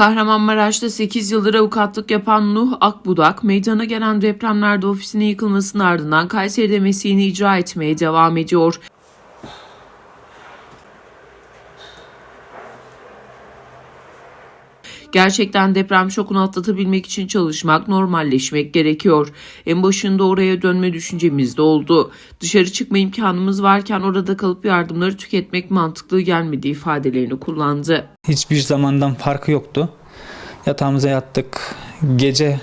Kahramanmaraş'ta 8 yıldır avukatlık yapan Nuh Akbudak, meydana gelen depremlerde ofisinin yıkılmasının ardından Kayseri'de mesleğini icra etmeye devam ediyor. Gerçekten deprem şokunu atlatabilmek için çalışmak, normalleşmek gerekiyor. En başında oraya dönme düşüncemiz de oldu. Dışarı çıkma imkanımız varken orada kalıp yardımları tüketmek mantıklı gelmedi ifadelerini kullandı. Hiçbir zamandan farkı yoktu. Yatağımıza yattık. Gece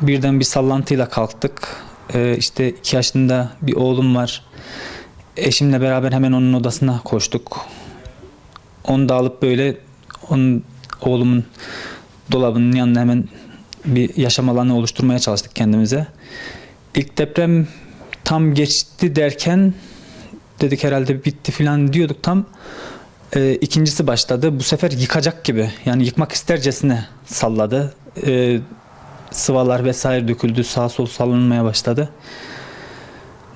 birden bir sallantıyla kalktık. Ee, işte iki yaşında bir oğlum var. Eşimle beraber hemen onun odasına koştuk. Onu da alıp böyle onun oğlumun dolabının yanına hemen bir yaşam alanı oluşturmaya çalıştık kendimize. İlk deprem tam geçti derken dedik herhalde bitti falan diyorduk tam. Ee, ikincisi başladı. Bu sefer yıkacak gibi. Yani yıkmak istercesine salladı. Ee, sıvalar vesaire döküldü. Sağ sol salınmaya başladı.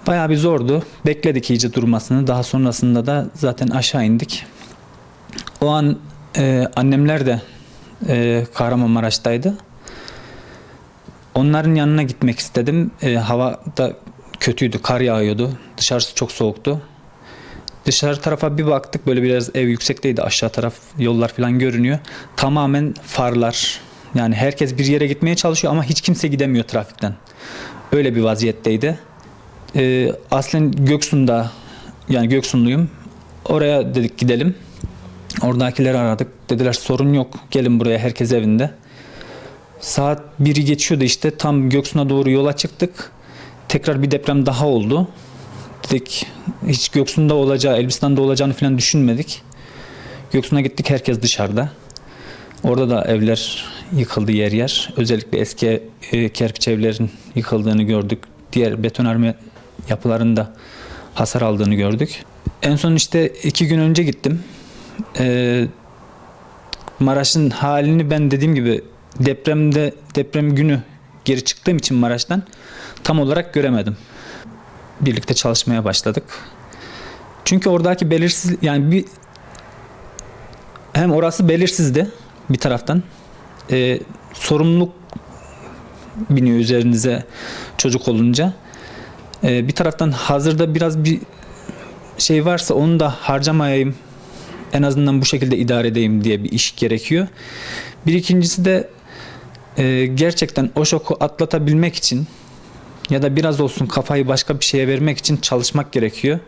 Bayağı bir zordu. Bekledik iyice durmasını. Daha sonrasında da zaten aşağı indik. O an e, annemler de e, Kahramanmaraş'taydı. Onların yanına gitmek istedim. E, hava da kötüydü. Kar yağıyordu. Dışarısı çok soğuktu. Dışarı tarafa bir baktık böyle biraz ev yüksekteydi aşağı taraf yollar falan görünüyor. Tamamen farlar yani herkes bir yere gitmeye çalışıyor ama hiç kimse gidemiyor trafikten. Öyle bir vaziyetteydi. Ee, aslen Göksu'nda yani Göksunluyum. Oraya dedik gidelim. Oradakileri aradık. Dediler sorun yok gelin buraya herkes evinde. Saat 1'i geçiyordu işte tam Göksu'na doğru yola çıktık. Tekrar bir deprem daha oldu dedik hiç Göksu'nda olacağı, Elbistan'da olacağını falan düşünmedik. Göksu'na gittik herkes dışarıda. Orada da evler yıkıldı yer yer. Özellikle eski e, kerpiç evlerin yıkıldığını gördük. Diğer betonarme yapılarında hasar aldığını gördük. En son işte iki gün önce gittim. Ee, Maraş'ın halini ben dediğim gibi depremde deprem günü geri çıktığım için Maraş'tan tam olarak göremedim birlikte çalışmaya başladık. Çünkü oradaki belirsiz yani bir hem orası belirsizdi bir taraftan. Ee, sorumluluk biniyor üzerinize çocuk olunca. Ee, bir taraftan hazırda biraz bir şey varsa onu da harcamayayım. En azından bu şekilde idare edeyim diye bir iş gerekiyor. Bir ikincisi de e, gerçekten o şoku atlatabilmek için ya da biraz olsun kafayı başka bir şeye vermek için çalışmak gerekiyor.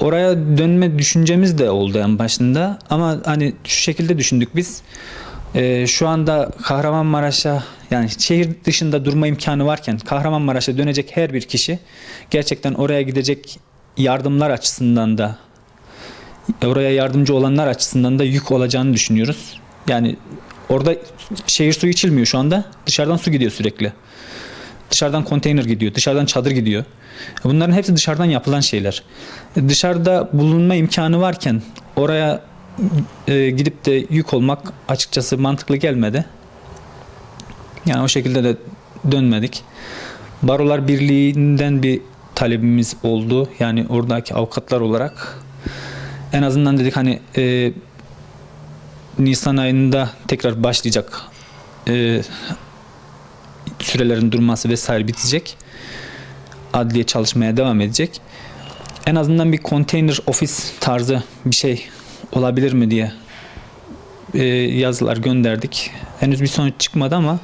Oraya dönme düşüncemiz de oldu en başında ama hani şu şekilde düşündük biz. Ee, şu anda Kahramanmaraş'a yani şehir dışında durma imkanı varken Kahramanmaraş'a dönecek her bir kişi gerçekten oraya gidecek yardımlar açısından da oraya yardımcı olanlar açısından da yük olacağını düşünüyoruz. Yani orada şehir suyu içilmiyor şu anda. Dışarıdan su gidiyor sürekli. Dışarıdan konteyner gidiyor, dışarıdan çadır gidiyor. Bunların hepsi dışarıdan yapılan şeyler. Dışarıda bulunma imkanı varken oraya e, gidip de yük olmak açıkçası mantıklı gelmedi. Yani o şekilde de dönmedik. Barolar Birliği'nden bir talebimiz oldu. Yani oradaki avukatlar olarak en azından dedik hani e, Nisan ayında tekrar başlayacak e, sürelerin durması vesaire bitecek. Adliye çalışmaya devam edecek. En azından bir konteyner ofis tarzı bir şey olabilir mi diye e, yazılar gönderdik. Henüz bir sonuç çıkmadı ama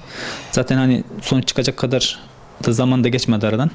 zaten hani sonuç çıkacak kadar da zaman da geçmedi aradan.